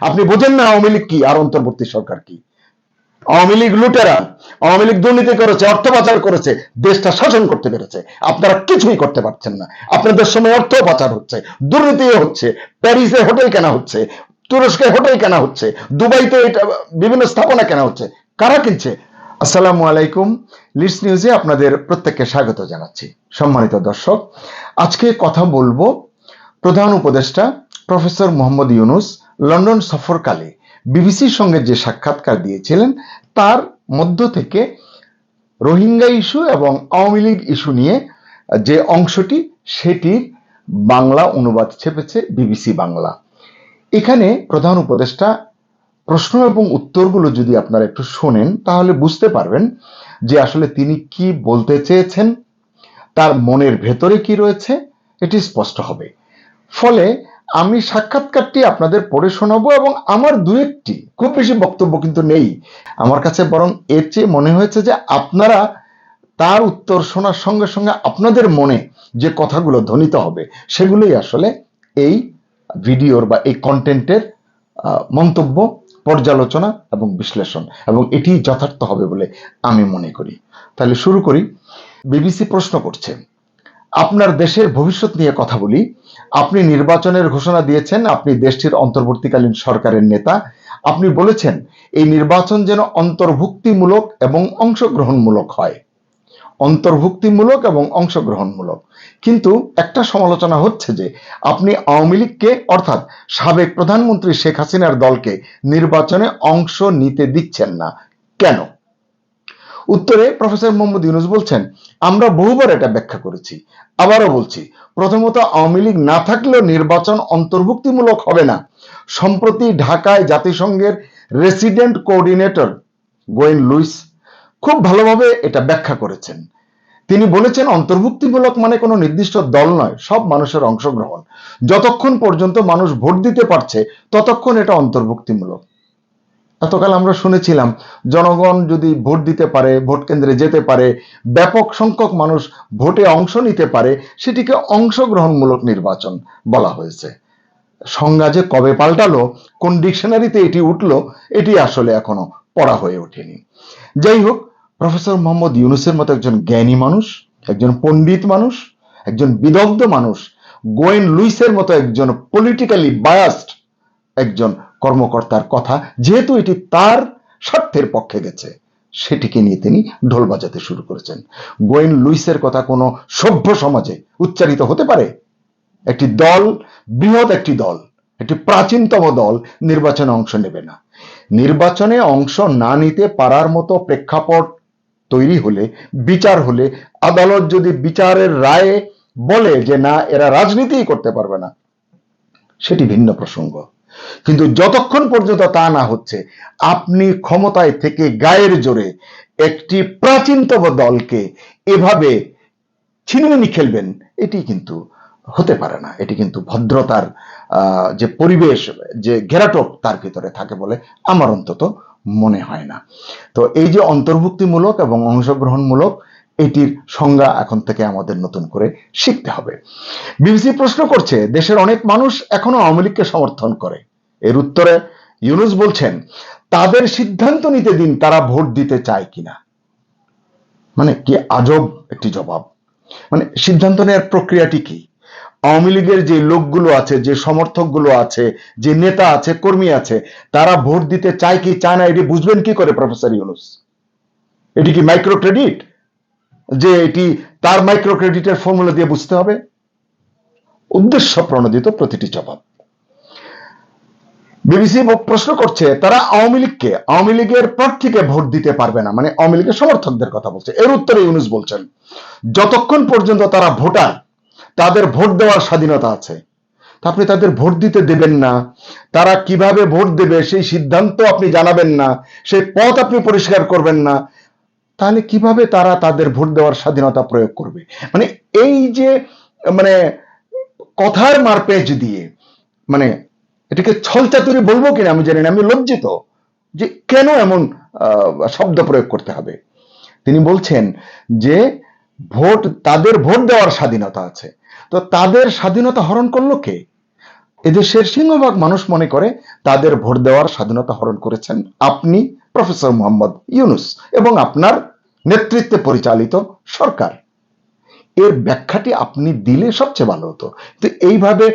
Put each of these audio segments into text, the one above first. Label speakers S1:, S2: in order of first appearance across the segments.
S1: আপনি বোঝেন না আওয়ামী লীগ কি? আর অন্তর্বর্তী সরকার কি? আওয়ামী লীগ লুটেরা, আওয়ামী লীগ দুর্নীতি করেছে, অর্থ পাচার করেছে, দেশটা শাসন করতে পেরেছে। আপনারা কিছুই করতে পারছেন না। আপনাদের সময় অর্থ পাচার হচ্ছে দুর্নীতি হচ্ছে, প্যারিসে হোটেল কেনা হচ্ছে, তুরস্কে হোটেল কেনা হচ্ছে, দুবাইতে এটা বিভিন্ন স্থাপনা কেনা হচ্ছে। কারা কিনছে? আসসালামু আলাইকুম। লিডস নিউজে আপনাদের প্রত্যেককে স্বাগত জানাচ্ছি। সম্মানিত দর্শক, আজকে কথা বলব প্রধান উপদেষ্টা প্রফেসর মোহাম্মদ ইউনুস লন্ডন সফরকালে বিবিসির সঙ্গে যে সাক্ষাৎকার দিয়েছিলেন, তার মধ্য থেকে রোহিঙ্গা ইস্যু এবং আওয়ামী লীগ ইস্যু নিয়ে যে অংশটি, সেটির বাংলা অনুবাদ ছেপেছে বিবিসি বাংলা। এখানে প্রধান উপদেষ্টা প্রশ্ন এবং উত্তরগুলো যদি আপনারা একটু শোনেন, তাহলে বুঝতে পারবেন যে আসলে তিনি কি বলতে চেয়েছেন, তার মনের ভেতরে কি রয়েছে, এটি স্পষ্ট হবে। ফলে আমি সাক্ষাৎকারটি আপনাদের পড়ে শোনাবো এবং আমার দু একটি, খুব বেশি বক্তব্য কিন্তু নেই। আমার কাছে বরং এর চেয়ে মনে হয়েছে যে আপনারা তার উত্তর শোনার সঙ্গে সঙ্গে আপনাদের মনে যে কথাগুলো ধ্বনিত হবে, সেগুলোই আসলে এই ভিডিওর বা এই কন্টেন্টের মন্তব্য, পর্যালোচনা এবং বিশ্লেষণ। এবং এটি যথার্থ হবে বলে আমি মনে করি। তাহলে শুরু করি। বিবিসি প্রশ্ন করছে আপনার দেশের ভবিষ্যৎ নিয়ে কথা বলি। আপনি নির্বাচনের ঘোষণা দিয়েছেন, আপনি দেশটির অন্তর্বর্তীকালীন সরকারের নেতা। আপনি বলেছেন, এই নির্বাচন যেন অন্তর্ভুক্তিমূলক এবং অংশগ্রহণমূলক হয়। অন্তর্ভুক্তিমূলক এবং অংশগ্রহণমূলক। কিন্তু একটা সমালোচনা হচ্ছে যে, আপনি আওয়ামী লীগকে, অর্থাৎ সাবেক প্রধানমন্ত্রী শেখ হাসিনার দলকে নির্বাচনে অংশ নিতে দিচ্ছেন না। কেন? উত্তরে প্রফেসর মোহাম্মদ ইউনুস বলছেন, আমরা বহুবার এটা ব্যাখ্যা করেছি। আবারও বলছি, প্রথমত আওয়ামী লীগ না থাকলেও নির্বাচন অন্তর্ভুক্তিমূলক হবে না। সম্প্রতি ঢাকায় জাতিসংঘের রেসিডেন্ট কোঅর্ডিনেটর গোয়েন লুইস খুব ভালোভাবে এটা ব্যাখ্যা করেছেন। তিনি বলেছেন, অন্তর্ভুক্তিমূলক মানে কোনো নির্দিষ্ট দল নয়, সব মানুষের অংশগ্রহণ। যতক্ষণ পর্যন্ত মানুষ ভোট দিতে পারছে, ততক্ষণ এটা অন্তর্ভুক্তিমূলক। এতকাল আমরা শুনেছিলাম, জনগণ যদি ভোট দিতে পারে, ভোট কেন্দ্রে যেতে পারে, ব্যাপক সংখ্যক মানুষ ভোটে অংশ নিতে পারে, সেটিকে অংশগ্রহণমূলক নির্বাচন বলা হয়েছে। সংজ্ঞা যে কবে পাল্টালো, কোন ডিকশনারিতে এটি উঠল, এটি আসলে এখনও পড়া হয়ে ওঠেনি। যাই হোক, প্রফেসর মোহাম্মদ ইউনুসের মতো একজন জ্ঞানী মানুষ, একজন পণ্ডিত মানুষ, একজন বিদগ্ধ মানুষ, গোয়েন লুইসের মতো একজন পলিটিক্যালি বায়াস্ট একজন কর্মকর্তার কথা, যেহেতু এটি তার স্বার্থের পক্ষে গেছে, সেটিকে নিয়ে তিনি ঢোল বাজাতে শুরু করেছেন। গোয়েন লুইসের কথা কোনো সভ্য সমাজে উচ্চারিত হতে পারে? একটি দল, বৃহৎ একটি দল, একটি প্রাচীনতম দল নির্বাচনে অংশ নেবে না। নির্বাচনে অংশ না নিতে পারার মতো প্রেক্ষাপট তৈরি হলে, বিচার হলে আদালত যদি বিচারের রায়ে বলে যে না, এরা রাজনীতিই করতে পারবে না, সেটি ভিন্ন প্রসঙ্গ। কিন্তু যতক্ষণ পর্যন্ত তা না হচ্ছে, আপনি ক্ষমতায় থেকে গায়ের জোরে একটি প্রাচীনতম দলকে এভাবে ছিনিমিনি খেলবেন, এটি কিন্তু হতে পারে না। এটি কিন্তু ভদ্রতার যে পরিবেশ, যে ঘেরাটোপ, তার ভিতরে থাকে বলে আমার অন্তত মনে হয় না। তো এই যে অন্তর্ভুক্তিমূলক এবং অংশগ্রহণমূলক এটির সংজ্ঞা এখন থেকে আমাদের নতুন করে শিখতে হবে। বিবিসি প্রশ্ন করছে, দেশের অনেক মানুষ এখনও আওয়ামী লীগকে সমর্থন করে। এর উত্তরে ইউনুস বলছেন, তাদের সিদ্ধান্ত নিতে দিন তারা ভোট দিতে চায় কিনা। মানে কি আজব একটি জবাব। মানে সিদ্ধান্ত নেওয়ার প্রক্রিয়াটি কি? আওয়ামী লীগের যে লোকগুলো আছে, যে সমর্থকগুলো আছে, যে নেতা আছে, কর্মী আছে, তারা ভোট দিতে চায় কি চায় না, এটি বুঝবেন কি করে প্রফেসর ইউনুস? এটি কি মাইক্রো ক্রেডিট যে এটি তার মাইক্রো ক্রেডিটের ফর্মুলা দিয়ে বুঝতে হবে। উদ্দেশ্য প্রণোদিত প্রতিটি জবাব। বিবিসি প্রশ্ন করছে, তারা আওয়ামী লীগকে, আওয়ামী লীগের প্রার্থীকে ভোট দিতে পারবে না মানে আওয়ামী লীগের সমর্থকদের কথা বলছে। এর উত্তরে ইউনুস বলছেন, যতক্ষণ পর্যন্ত তারা ভোটার, তাদের ভোট দেওয়ার স্বাধীনতা আছে। আপনি তাদের ভোট দিতে দেবেন না। তারা কীভাবে ভোট দেবে সেই সিদ্ধান্ত আপনি জানাবেন না। সেই পথ আপনি পরিষ্কার করবেন না। তাহলে কীভাবে তারা তাদের ভোট দেওয়ার স্বাধীনতা প্রয়োগ করবে? মানে এই যে মানে কথার মারপেচ দিয়ে মানে এটাকে ছলচাতুরি বলব কিনা আমি জানি না, আমি লজ্জিত যে কেন এমন শব্দ প্রয়োগ করতে হবে। তিনি বলছেন যে ভোট, তাদের ভোট দেওয়ার স্বাধীনতা আছে। তো তাদের স্বাধীনতা হরণ করল কে? এদেশের সিংহভাগ মানুষ মনে করে তাদের ভোট দেওয়ার স্বাধীনতা হরণ করেছেন আপনি প্রফেসর মোহাম্মদ ইউনুস এবং আপনার নেতৃত্বে পরিচালিত সরকার। এর ব্যাখ্যাটি আপনি দিলে সবচেয়ে ভালো হতো। তো এইভাবে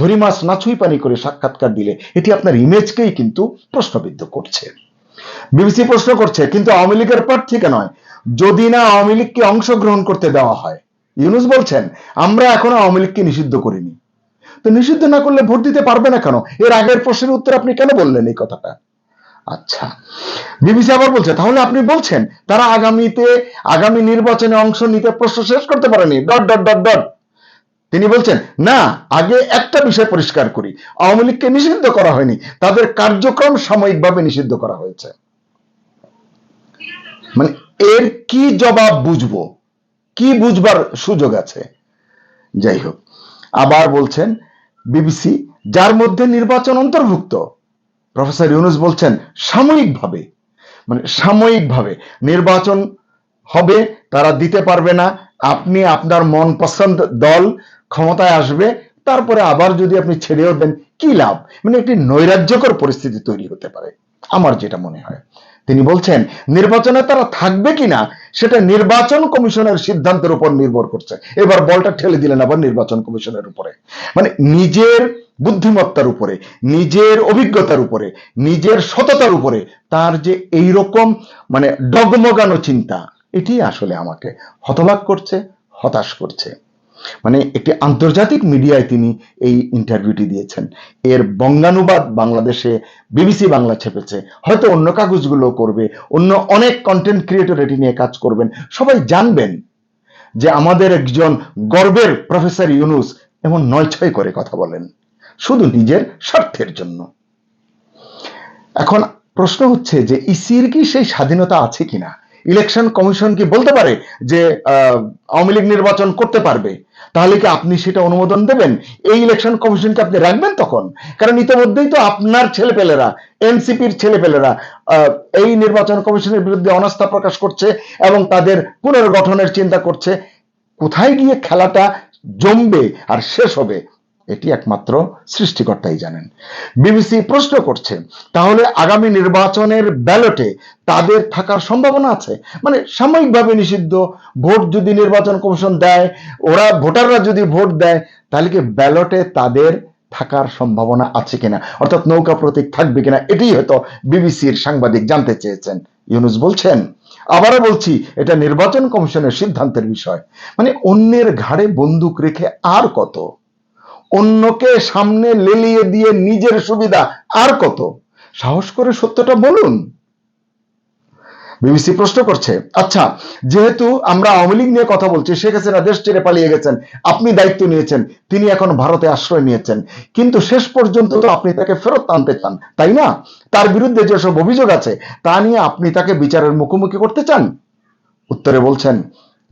S1: ধরি মাছ নাছুই পানি করে সাক্ষাৎকার দিলে এটি আপনার ইমেজকেই কিন্তু প্রশ্নবিদ্ধ করছে। বিবিসি প্রশ্ন করছে, কিন্তু আওয়ামী লীগের প্রার্থীকে নয় যদি না আওয়ামী লীগকে অংশগ্রহণ করতে দেওয়া হয়। ইউনুস বলছেন, আমরা এখনও আওয়ামী লীগকে নিষিদ্ধ করিনি। তো নিষিদ্ধ না করলে ভোট দিতে পারবে না কেন? এর আগের প্রশ্নের উত্তর আপনি কেন বললেন এই কথাটা? আচ্ছা। বিবিসি আবার বলছে, তাহলে আপনি বলছেন, তারা আগামীতে, আগামী নির্বাচনে অংশ নিতে প্রশ্ন শেষ করতে পারেনি। Dot dot dot dot. তিনি বলছেন, না, আগে একটা বিষয় পরিষ্কার করি। আওয়ামী লীগকে নিষিদ্ধ করা হয়নি। তাদের কার্যক্রম সাময়িকভাবে নিষিদ্ধ করা হয়েছে। মানে এর কি জবাব বুঝব? কি বুঝবার সুযোগ আছে? যাই হোক। আবার বলছেন, বিবিসি, যার মধ্যে নির্বাচন অন্তর্ভুক্ত প্রফেসর ইউনুস বলছেন, সাময়িকভাবে মানে সাময়িকভাবে নির্বাচন হবে, তারা দিতে পারবে না, আপনি আপনার মন পছন্দ দল ক্ষমতায় আসবে, তারপরে আবার যদি আপনি ছেড়েও দেন, কি লাভ? মানে একটি নৈরাজ্যকর পরিস্থিতি তৈরি হতে পারে, আমার যেটা মনে হয়। তিনি বলছেন, নির্বাচনে তারা থাকবে কিনা, সেটা নির্বাচন কমিশনের সিদ্ধান্তের উপর নির্ভর করছে। এবার বলটা ঠেলে দিলেন আবার নির্বাচন কমিশনের উপরে। মানে নিজের বুদ্ধিমত্তার উপরে, নিজের অভিজ্ঞতার উপরে, নিজের সততার উপরে, তার যে এই রকম মানে ডগমগানো চিন্তা, এটি আসলে আমাকে হতবাক করছে, হতাশ করছে। মানে একটি আন্তর্জাতিক মিডিয়ায় তিনি এই ইন্টারভিউটি দিয়েছেন। এর বঙ্গানুবাদ বাংলাদেশে বিবিসি বাংলা ছেপেছে। হয়তো অন্য কাগজগুলো করবে, অন্য অনেক কন্টেন্ট ক্রিয়েটর এটি নিয়ে কাজ করবেন। সবাই জানবেন যে আমাদের একজন গর্বের প্রফেসর ইউনুস এমন নয় ছয় করে কথা বলেন। শুধু নিজের স্বার্থের জন্য। এখন প্রশ্ন হচ্ছে যে ইসির কি সেই স্বাধীনতা আছে কিনা? ইলেকশন কমিশন কি বলতে পারে যে আওয়ামী লীগ নির্বাচন করতে পারবে? তাহলে কি আপনি সেটা অনুমোদন দেবেন? এই ইলেকশন কমিশনকে আপনি রাখবেন তখন? কারণ ইতিমধ্যেই তো আপনার ছেলেপেলেরা, এনসিপির ছেলেপেলেরা এই নির্বাচন কমিশনের বিরুদ্ধে অনাস্থা প্রকাশ করছে এবং তাদের পুনর্গঠনের চিন্তা করছে। কোথায় গিয়ে খেলাটা জমবে আর শেষ হবে? এটি একমাত্র সৃষ্টিকর্তাই জানেন। বিবিসি প্রশ্ন করছে, তাহলে আগামী নির্বাচনের ব্যালটে তাদের থাকার সম্ভাবনা আছে? মানে সাময়িকভাবে নিষিদ্ধ, ভোট যদি নির্বাচন কমিশন দেয়, ওরা, ভোটাররা যদি ভোট দেয়, তাহলে কি ব্যালটে তাদের থাকার সম্ভাবনা আছে কিনা? অর্থাৎ নৌকা প্রতীক থাকবে কিনা? এটি হয়তো বিবিসির সাংবাদিক জানতে চেয়েছেন। ইউনুস বলছেন, আবারও বলছি, এটা নির্বাচন কমিশনের সিদ্ধান্তের বিষয়। মানে অন্যের ঘাড়ে বন্দুক রেখে আর কত? অন্যকে সামনে লেলিয়ে দিয়ে নিজের সুবিধা আর কত? সাহস করে সত্যটা বলুন। বিবিসি প্রশ্ন করছে আচ্ছা যেহেতু আমরা আওয়ামী লীগ নিয়ে কথা বলছি, শেখ হাসিনা দেশ ছেড়ে পালিয়ে গেছেন, আপনি দায়িত্ব নিয়েছেন, তিনি এখন ভারতে আশ্রয় নিয়েছেন, কিন্তু শেষ পর্যন্ত তো আপনি তাকে ফেরত আনতে চান, তাই না? তার বিরুদ্ধে যেসব অভিযোগ আছে, তা নিয়ে আপনি তাকে বিচারের মুখোমুখি করতে চান? উত্তরে বলছেন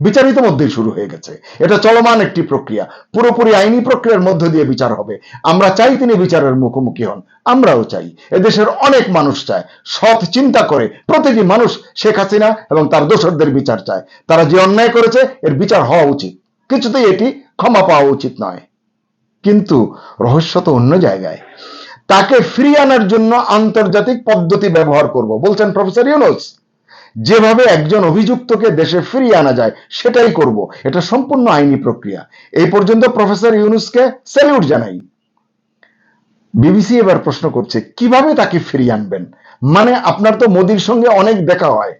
S1: বিচার ইতিমধ্যেই শুরু হয়ে গেছে। এটা চলমান একটি প্রক্রিয়া। পুরোপুরি আইনি প্রক্রিয়ার মধ্য দিয়ে বিচার হবে। আমরা চাই তিনি বিচারের মুখোমুখি হন। আমরাও চাই। এদেশের অনেক মানুষ চায়। সৎ চিন্তা করে প্রতিটি মানুষ শেখ হাসিনা এবং তার দোসরদের বিচার চায়। তারা যে অন্যায় করেছে, এর বিচার হওয়া উচিত। কিছুতেই এটি ক্ষমা পাওয়া উচিত নয়। কিন্তু রহস্য তো অন্য জায়গায়। তাকে ফিরিয়ে আনার জন্য আন্তর্জাতিক পদ্ধতি ব্যবহার করব। বলছেন প্রফেসর ইউনুস। যেভাবে একজন অভিযুক্তকে দেশে ফিরিয়ে আনা যায়, সেটাই করব। এটা সম্পূর্ণ আইনি প্রক্রিয়া। এই পর্যন্ত প্রফেসর ইউনুসকে স্যালিউট জানাই। বিবিসি এবার প্রশ্ন করছে, কীভাবে তাকে ফিরিয়ে আনবেন? মানে আপনার তো মোদির সঙ্গে অনেক দেখা হয়।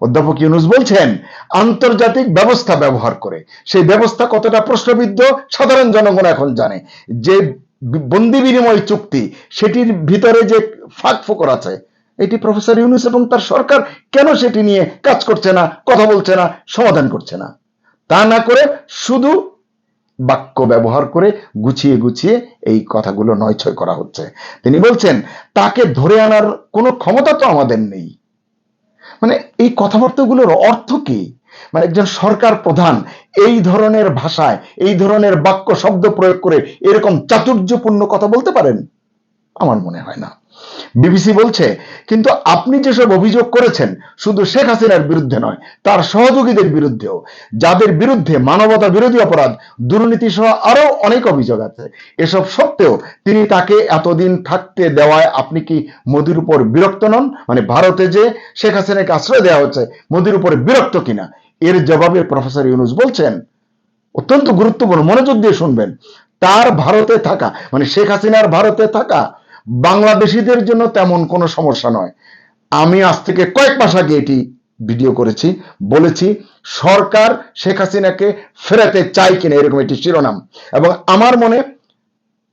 S1: অধ্যাপক ইউনুস বলছেন, আন্তর্জাতিক ব্যবস্থা ব্যবহার করে। সেই ব্যবস্থা কতটা প্রশ্নবিদ্ধ, সাধারণ জনগণ এখন জানে। যে বন্দি বিনিময় চুক্তি, সেটির ভিতরে যে ফাঁক ফোকর আছে এটি প্রফেসর ইউনুস এবং তার সরকার কেন সেটি নিয়ে কাজ করছে না, কথা বলছে না, সমাধান করছে না? তা না করে শুধু বাক্য ব্যবহার করে গুছিয়ে গুছিয়ে এই কথাগুলো নয়ছয় করা হচ্ছে। তিনি বলছেন, তাকে ধরে আনার কোনো ক্ষমতা তো আমাদের নেই। মানে এই কথাবার্তাগুলোর অর্থ কি? মানে একজন সরকার প্রধান এই ধরনের ভাষায়, এই ধরনের বাক্য, শব্দ প্রয়োগ করে এরকম চাতুর্যপূর্ণ কথা বলতে পারেন? আমার মনে হয় না। বিবিসি বলছে, কিন্তু আপনি যেসব অভিযোগ করেছেন, শুধু শেখ হাসিনার বিরুদ্ধে নয়, তার সহযোগীদের বিরুদ্ধেও। যাদের বিরুদ্ধে মানবতা বিরোধী অপরাধ, দুর্নীতি সহ আরও অনেক অভিযোগ আছে। এসব সত্ত্বেও তিনি তাকে এতদিন থাকতে দেওয়ায় আপনি কি মোদির উপর বিরক্ত নন? মানে ভারতে যে শেখ হাসিনাকে আশ্রয় দেওয়া হচ্ছে মোদির উপর বিরক্ত কিনা? এর জবাবে প্রফেসর ইউনুস বলছেন, অত্যন্ত গুরুত্বপূর্ণ মনোযোগ দিয়ে শুনবেন, তার ভারতে থাকা মানে শেখ হাসিনার ভারতে থাকা বাংলাদেশিদের জন্য তেমন কোনো সমস্যা নয়। আমি আজ থেকে কয়েক মাস আগে এটি ভিডিও করেছি, বলেছি, সরকার শেখ হাসিনাকে ফেরাতে চায় কিনা এরকম একটি শিরোনাম। এবং আমার মনে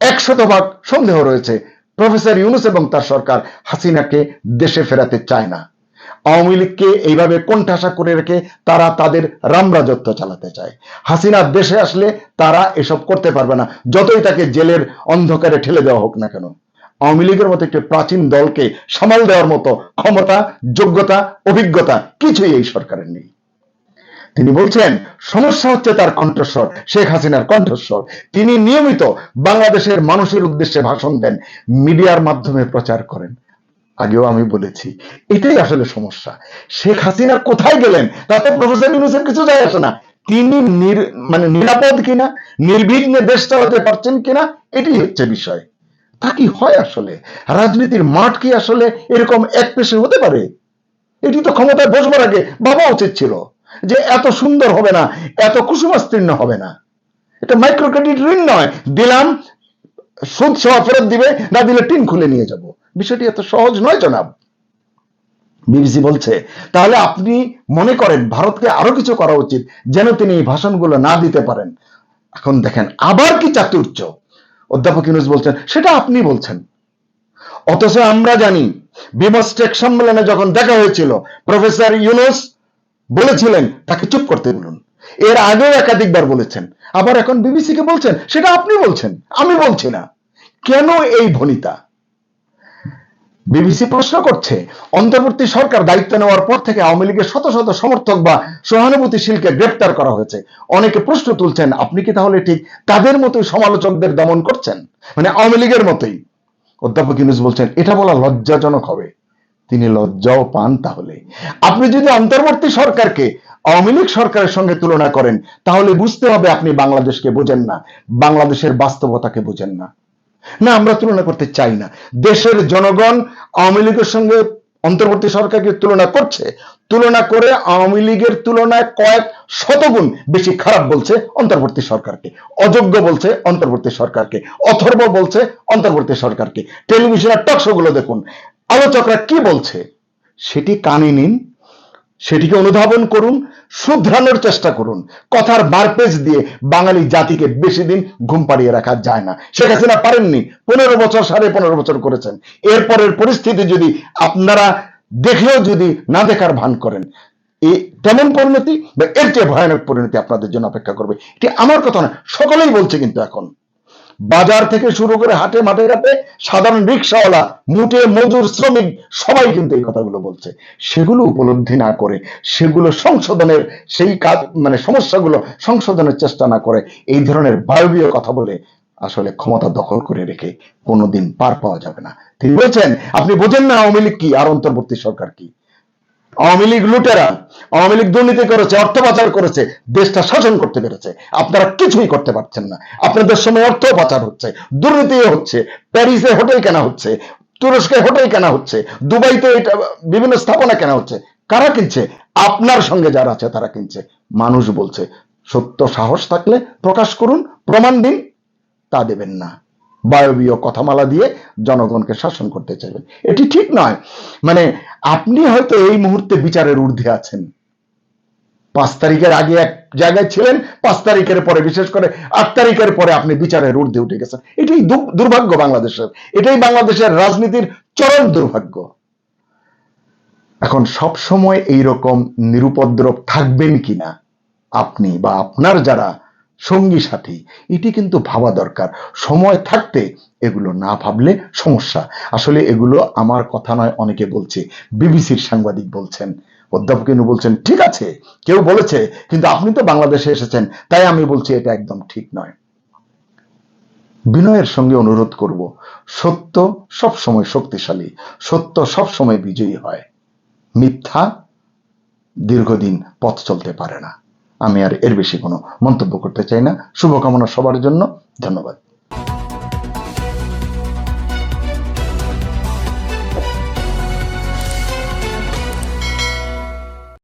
S1: একশত ভাগ সন্দেহ রয়েছে, প্রফেসর ইউনুস এবং তার সরকার হাসিনাকে দেশে ফেরাতে চায় না। আওয়ামী লীগকে এইভাবে কোণঠাসা করে রেখে তারা তাদের রামরাজত্ব চালাতে চায়। হাসিনা দেশে আসলে তারা এসব করতে পারবে না, যতই তাকে জেলের অন্ধকারে ঠেলে দেওয়া হোক না কেন। আওয়ামী লীগের মতো একটি প্রাচীন দলকে সামাল দেওয়ার মতো ক্ষমতা, যোগ্যতা, অভিজ্ঞতা কিছুই এই সরকারের নেই। তিনি বলছেন, সমস্যা হচ্ছে তার কণ্ঠস্বর, শেখ হাসিনার কণ্ঠস্বর। তিনি নিয়মিত বাংলাদেশের মানুষের উদ্দেশ্যে ভাষণ দেন, মিডিয়ার মাধ্যমে প্রচার করেন। আগেও আমি বলেছি, এটাই আসলে সমস্যা। শেখ হাসিনা কোথায় গেলেন? তাতে প্রফেসর ইউনুসের কিছু যায় আসে না। তিনি মানে নিরাপদ কিনা? নির্বিঘ্নে দেশ চালাতে পারছেন কিনা? এটি হচ্ছে বিষয়। তা কি হয় আসলে। রাজনীতির মাঠ কি আসলে এরকম এক পেশে হতে পারে? এটি তো ক্ষমতায় বসবার আগে ভাবা উচিত ছিল যে এত সুন্দর হবে না, এত কুসুমাস্তীর্ণ হবে না। এটা মাইক্রো ক্রেডিট ঋণ নয়। দিলাম, সুদ সহ ফেরত দিবে, না দিলে টিন খুলে নিয়ে যাব। বিষয়টি এত সহজ নয়, জনাব। বিবিসি বলছে, তাহলে আপনি মনে করেন ভারতকে আরও কিছু করা উচিত যেন তিনি এই ভাষণগুলো না দিতে পারেন। এখন দেখেন, আবার কি চাতুর্য? অধ্যাপক ইউনুস বলছেন, সেটা আপনি বলছেন। অথচ আমরা জানি বিমস্টেক সম্মেলনে যখন দেখা হয়েছিল, প্রফেসর ইউনুস বলেছিলেন, তাকে চুপ করতে বলুন। এর আগেও একাধিকবার বলেছেন। আবার এখন বিবিসিকে বলছেন, সেটা আপনি বলছেন, আমি বলছি না। কেন এই ভনিতা? বিবিসি প্রশ্ন করছে, অন্তর্বর্তী সরকার দায়িত্ব নেওয়ার পর থেকে আওয়ামী লীগের শত শত সমর্থক বা সহানুভূতিশীলকে গ্রেপ্তার করা হয়েছে। অনেকে প্রশ্ন তুলছেন, আপনি কি তাহলে ঠিক তাদের মতোই সমালোচকদের দমন করছেন? মানে আওয়ামী লীগের মতোই। অধ্যাপক ইউনুস বলছেন, এটা বলা লজ্জাজনক হবে। তিনি লজ্জাও পান তাহলে। আপনি যদি অন্তর্বর্তী সরকারকে আওয়ামী লীগ সরকারের সঙ্গে তুলনা করেন, তাহলে বুঝতে হবে আপনি বাংলাদেশকে বোঝেন না, বাংলাদেশের বাস্তবতাকে বোঝেন না। না, আমরা তুলনা করতে চাই না। দেশের জনগণ আওয়ামী লীগের সঙ্গে অন্তর্বর্তী সরকারকে তুলনা করছে। তুলনা করে আওয়ামী লীগের তুলনায় কয়েক শতগুণ বেশি খারাপ বলছে অন্তর্বর্তী সরকারকে। অযোগ্য বলছে অন্তর্বর্তী সরকারকে। অথর্ব বলছে অন্তর্বর্তী সরকারকে। টেলিভিশনের টকশো গুলো দেখুন। আলোচকরা কি বলছে? সেটি কানে নিন। সেটিকে অনুধাবন করুন, শুধরানোর চেষ্টা করুন। কথার মারপেজ দিয়ে বাঙালি জাতিকে বেশি দিন ঘুম পাড়িয়ে রাখা যায় না। শেখ হাসিনা পারেননি, পনেরো বছর, সাড়ে পনেরো বছর করেছেন। এরপরের পরিস্থিতি যদি আপনারা দেখেও যদি না দেখার ভান করেন এই তেমন পরিণতি বা এর চেয়ে ভয়ানক পরিণতি আপনাদের জন্য অপেক্ষা করবে, এটি আমার কথা না সকলেই বলছে কিন্তু এখন। বাজার থেকে শুরু করে হাটে মাঠে ঘাটে সাধারণ রিক্সাওয়ালা, মুটে মজুর, শ্রমিক সবাই কিন্তু এই কথাগুলো বলছে। সেগুলো উপলব্ধি না করে, সেগুলো সংশোধনের সেই কাজ মানে সমস্যাগুলো সংশোধনের চেষ্টা না করে, এই ধরনের বায়বীয় কথা বলে আসলে ক্ষমতা দখল করে রেখে কোনোদিন পার পাওয়া যাবে না। তিনি বলছেন? আপনি বোঝেন না আওয়ামী লীগ কি, আর অন্তর্বর্তী সরকার কি? আওয়ামী লীগ লুটেরা, আওয়ামী লীগ দুর্নীতি করেছে, অর্থ পাচার করেছে, দেশটা শাসন করতে পেরেছে। আপনারা কিছুই করতে পারছেন না। আপনাদের সময় অর্থ পাচার হচ্ছে দুর্নীতি হচ্ছে, প্যারিসে হোটেল কেনা হচ্ছে, তুরস্কে হোটেল কেনা হচ্ছে, দুবাইতে এটা বিভিন্ন স্থাপনা কেনা হচ্ছে। কারা কিনছে? আপনার সঙ্গে যারা আছে তারা কিনছে। মানুষ বলছে, সত্য সাহস থাকলে প্রকাশ করুন, প্রমাণ দিন, তা দেবেন না। বায়বীয় কথামালা দিয়ে জনগণকে শাসন করতে চাইবেন। এটি ঠিক নয়। মানে আপনি হয়তো এই মুহূর্তে বিচারের ঊর্ধ্বে আছেন। পাঁচ তারিখের আগে এক জায়গায় ছিলেন, পাঁচ তারিখের পরে বিশেষ করে আট তারিখের পরে আপনি বিচারের ঊর্ধ্বে উঠে গেছেন। এটাই দুর্ভাগ্য বাংলাদেশের। এটাই বাংলাদেশের রাজনীতির চরম দুর্ভাগ্য। এখন সব সময় এইরকম নিরুপদ্রব থাকবেন কিনা আপনি বা আপনার যারা সঙ্গী সাথী। এটি কিন্তু ভাবা দরকার। সময় থাকতে এগুলো না ভাবলে সমস্যা। আসলে এগুলো আমার কথা নয়, অনেকে বলছে। বিবিসির সাংবাদিক বলছেন। অধ্যাপক ইনু বলছেন, ঠিক আছে, কেউ বলেছে, কিন্তু আপনি তো বাংলাদেশে এসেছেন, তাই আমি বলছি এটা একদম ঠিক নয়। বিনয়ের সঙ্গে অনুরোধ করব, সত্য সব সময় শক্তিশালী, সত্য সব সময় বিজয়ী হয়। মিথ্যা দীর্ঘদিন পথ চলতে পারে না। আমি আর এর বেশি কোনো মন্তব্য করতে চাই না। শুভকামনা সবার জন্য। ধন্যবাদ।